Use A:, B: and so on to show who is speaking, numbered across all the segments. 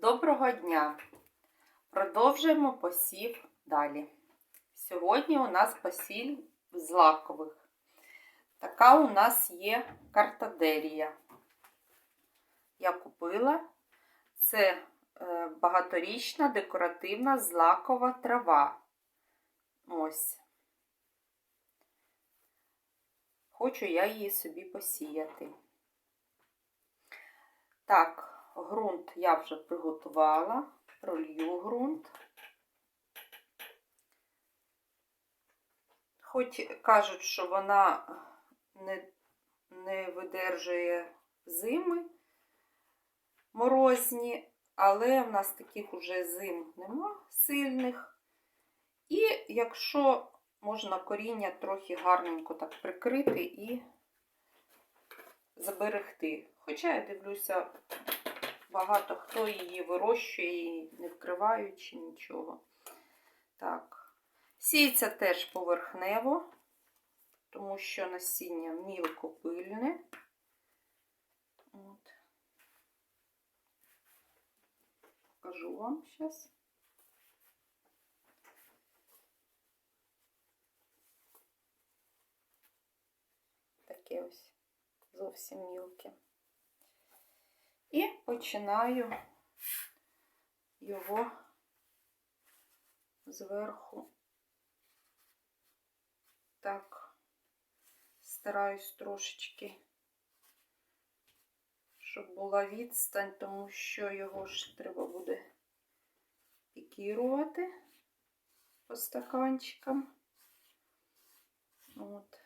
A: Доброго дня! Продовжуємо посів далі. Сьогодні у нас посіль злакових. Така у нас є картадерія. Я купила. Це е, багаторічна декоративна злакова трава. Ось. Хочу я її собі посіяти. Так, ґрунт я вже приготувала, пролью ґрунт. Хоч кажуть, що вона не, не видержує зими морозні, але в нас таких уже зим нема сильних. І якщо можна коріння трохи гарненько так прикрити і заберегти. Хоча я дивлюся, багато хто її вирощує, не вкриваючи нічого. Так, сіється теж поверхнево, тому що насіння мілкопильне. От. Покажу вам зараз. Таке ось зовсім мілке. І починаю його зверху так стараюсь трошечки, щоб була відстань, тому що його ж треба буде пікірувати по стаканчикам. От.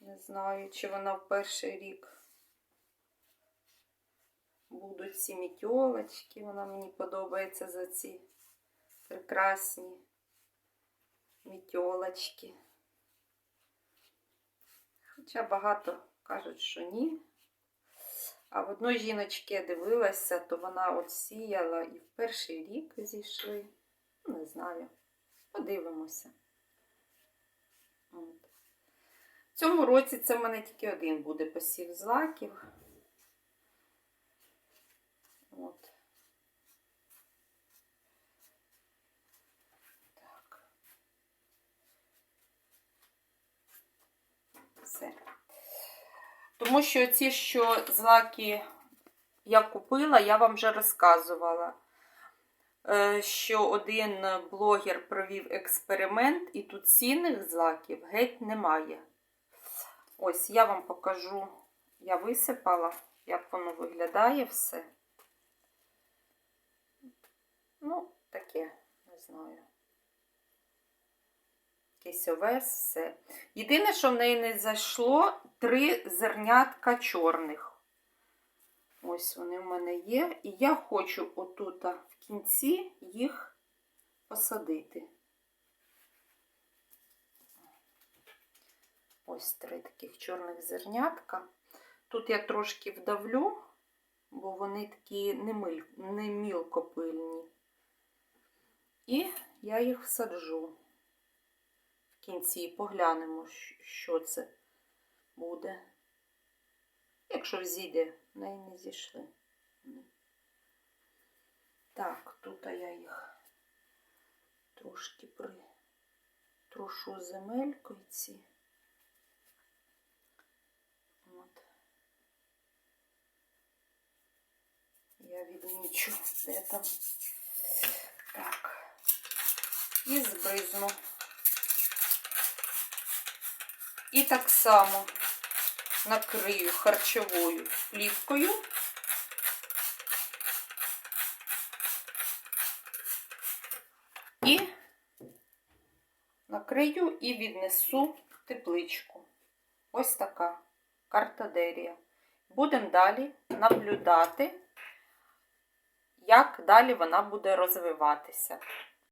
A: Не знаю, чи вона в перший рік будуть ці мітьолочки. Вона мені подобається за ці прекрасні мітьолочки. Хоча багато кажуть, що ні. А в одної жіночки я дивилася, то вона от сіяла і в перший рік зійшли. Ну, Не знаю. Подивимося. От. В цьому році це в мене тільки один буде посів злаків. От. Так. Все. Тому що ці, що злаки я купила, я вам вже розказувала, е, що один блогер провів експеримент, і тут цінних злаків геть немає. Ось я вам покажу, я висипала, як воно виглядає все. Ну, таке, не знаю. Якийсь овес, все. Єдине, що в неї не зайшло, три зернятка чорних. Ось вони в мене є. І я хочу отут в кінці їх посадити. Ось три таких чорних зернятка. Тут я трошки вдавлю, бо вони такі не мілкопильні. І я їх всаджу в кінці поглянемо, що це буде. Якщо взійде, в неї не зійшли. Так, тут я їх трошки притрушу земелькою ці. От. Я відмічу, де там. Так і збризну. І так само накрию харчовою плівкою. І накрию і віднесу тепличку. Ось така картадерія. Будемо далі наблюдати, як далі вона буде розвиватися.